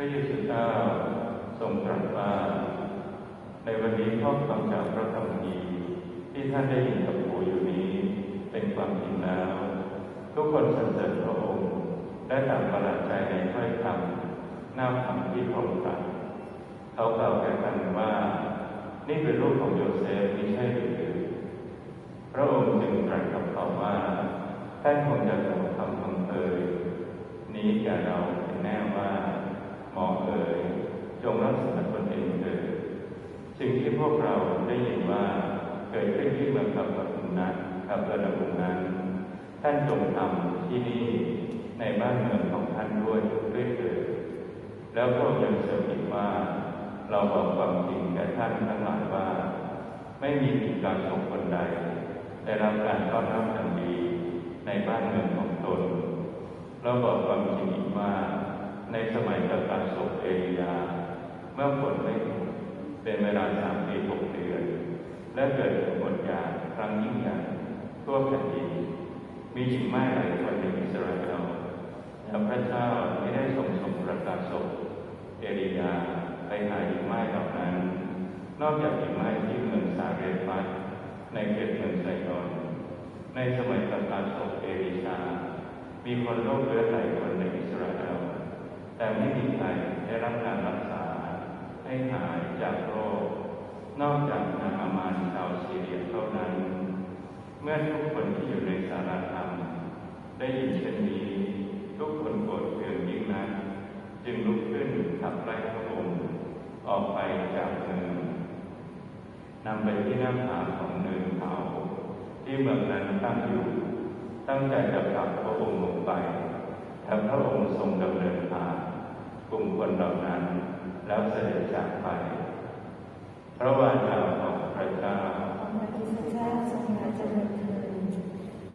ระเยซูเจ้าทรงตรัสว่าในวันนี้ข้อความจากพระคัมภีที่ท่านได้ยินกับหูอยู่นี้ เป็นความจริงแล้ว ทุกคนสรรเสริญพระองค์ได้ต่างประหลาดใจในถ้อยคำหน้าคำที่พระองค์ตรัสเขากล่าวแก่กันว่า นี่เป็นลูกของโยเซฟไม่ใช่หรือพระองค์จึงตรัสกับเขาว่าท่านคงจะถูกคำคำเอยนี้แก่เรา หมอเอ๋ยจงรักษาตนเองเถิดสิ่งที่ พวกเราได้ยินว่าเกิดขึ้นที่เมืองขับประทุมนั้นขับประทุมนั้น ท่านจงทำที่นี่ในบ้านเมืองของท่านด้วยด้วยเถิดแล้วพระองค์ยังเสริมอีกว่าเราบอกความจริงแก่ท่านทั้งหลายว่า ไม่มีกิจการสงคนใดได้รับการต้อนรับอย่างดีในบ้านเมืองของตน เราบอกความจริงอีกว่าในสมัยประกาศศพเอียา เมื่อฝนไม่ตกเป็นเวลาสาม และเกิดผลยาครั้งยิ่งใหญ่ทั่วแผ่นดินมีหญิงไม้หลายคนในอิสราเอลแต่พระเจ้าไม่ได้ทรงสมประกาศศพเอลียาไปหาหญิงไม้เหล่านั้น นอกจากหญิงไม้ที่เมืองซาเรฟัสในเขตเมืองไซดอนในสมัยประกาศศพเอลิชา มีคนโรคเรื้อหลายคนในอิสราเอลแต่ไม่มีใครได้รับการรักษาให้หายจากโรค นอกจากนางอามานชาวซีเรียเท่านั้น เมื่อทุกคนที่อยู่ในสารธรรม ได้ยินเช่นนี้ทุกคนโกรธเคืองยิ่งนักจึงลุกขึ้นขับไล่พระองค์ออกไปจากเมืองนำไปที่หน้าผาของเนินเขาที่เมืองนั้นตั้งอยู่ ตั้งใจจะผลักพระองค์ลงไป